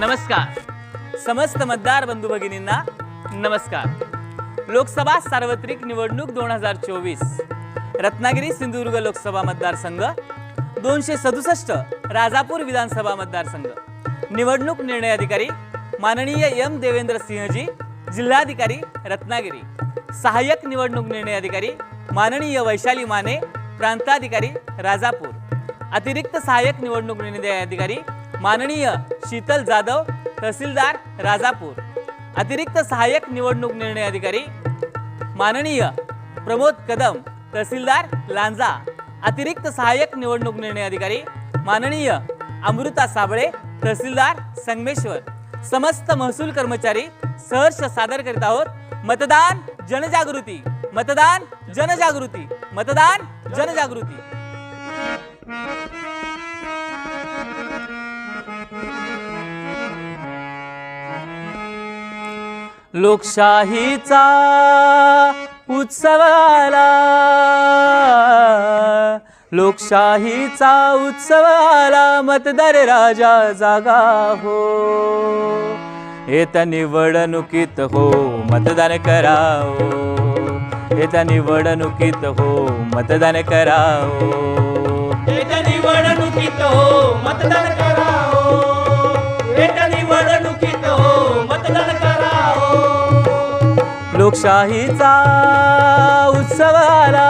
नमस्कार. समस्त मतदार बंधू भगिनींना नमस्कार. लोकसभा सार्वत्रिक निवडणूक दोन हजार चोवीस. रत्नागिरी सिंधुदुर्ग लोकसभा मतदारसंघ दोनशे सदुसष्ट राजापूर विधानसभा मतदारसंघ. निवडणूक निर्णय अधिकारी माननीय एम देवेंद्र सिंहजी जिल्हाधिकारी रत्नागिरी. सहाय्यक निवडणूक निर्णय अधिकारी माननीय वैशाली माने प्रांताधिकारी राजापूर. अतिरिक्त सहाय्यक निवडणूक निर्णय अधिकारी माननीय शीतल जाधव तहसीलदार राजापूर. अतिरिक्त सहाय्यक निवडणूक निर्णय अधिकारी माननीय प्रमोद कदम तहसीलदार लांजा. अतिरिक्त सहाय्यक निवडणूक निर्णय अधिकारी माननीय अमृता साबळे तहसीलदार संगमेश्वर. समस्त महसूल कर्मचारी सहर्ष सादर करीत आहोत. मतदान जनजागृती. मतदान जनजागृती. मतदान जनजागृती. लोकशाहीचा उत्सव आला लोकशाहीचा उत्सव आला मतदार राजा जागा हो. येत्या निवडणुकीत हो मतदान कराओ येत्या निवडणुकीत हो मतदान कराओ येत्या निवडणुकीत हो मतदान लोकशाहीचा उत्सव आला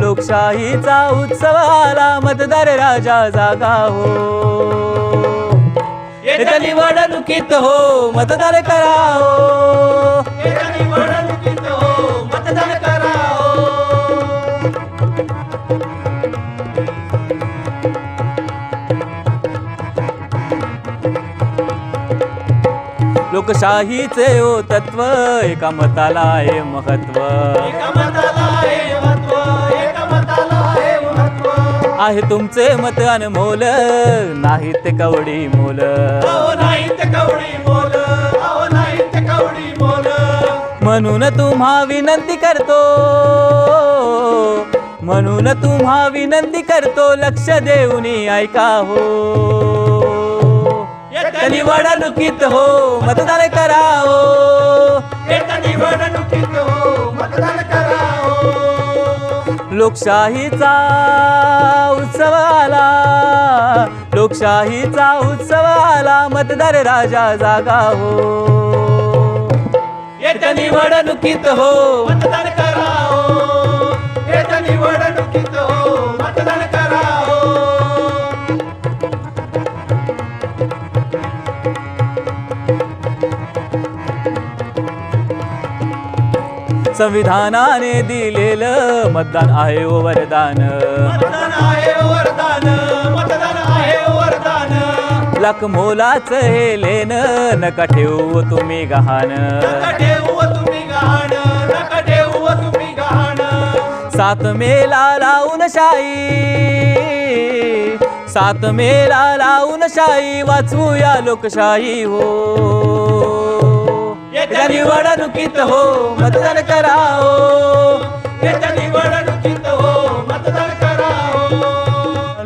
लोकशाहीचा उत्सव आला मतदार राजा जागा हो. येत्या निवडणुकीत हो मतदार करा हो. लोकशाहीचे ओ तत्व एका मताला आहे महत्त्व. आहे तुमचे मत अनमोल नाही ते कवडी मोल. अहो नाही ते ते कवडी मोल. म्हणून तुम्हा विनंती करतो म्हणून तुम्हा विनंती करतो लक्ष देऊन ऐका हो. निवडणुकीत हो मतदान निवडणुकीत हो मतदान लोकशाहीचा उत्सव आला. लोकशाहीचा उत्सव आला मतदार राजा जागा हो निवडणुकीत हो मतदान संविधानाने दिलेलं मतदान आहे ओ वरदान. मतदान आहे वरदान मतदान आहे वरदान. लाख मोलाच हे लेन नका ठेवू तुम्ही गहाण. सात मेला लावून शाही सात मेला लावून शाही वाचवूया लोकशाही हो. येत्या निवडणुकीत हो मतदान कराओ निवडणुकीत हो मतदान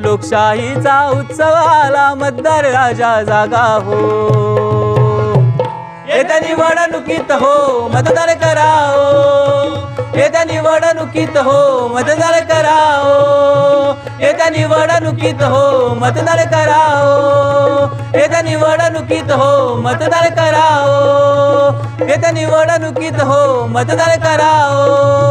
लोकशाहीचा उत्सव आला मतदार राजा जागा हो. येत्या निवडणुकीत हो मतदान कराओ येत्या निवडणुकीत हो मतदान कराओ येत्या निवडणुकीत हो मतदान कराओ येत्या निवडणुकीत हो मतदान करा येत्या निवडणुकीत हो मतदान करावो.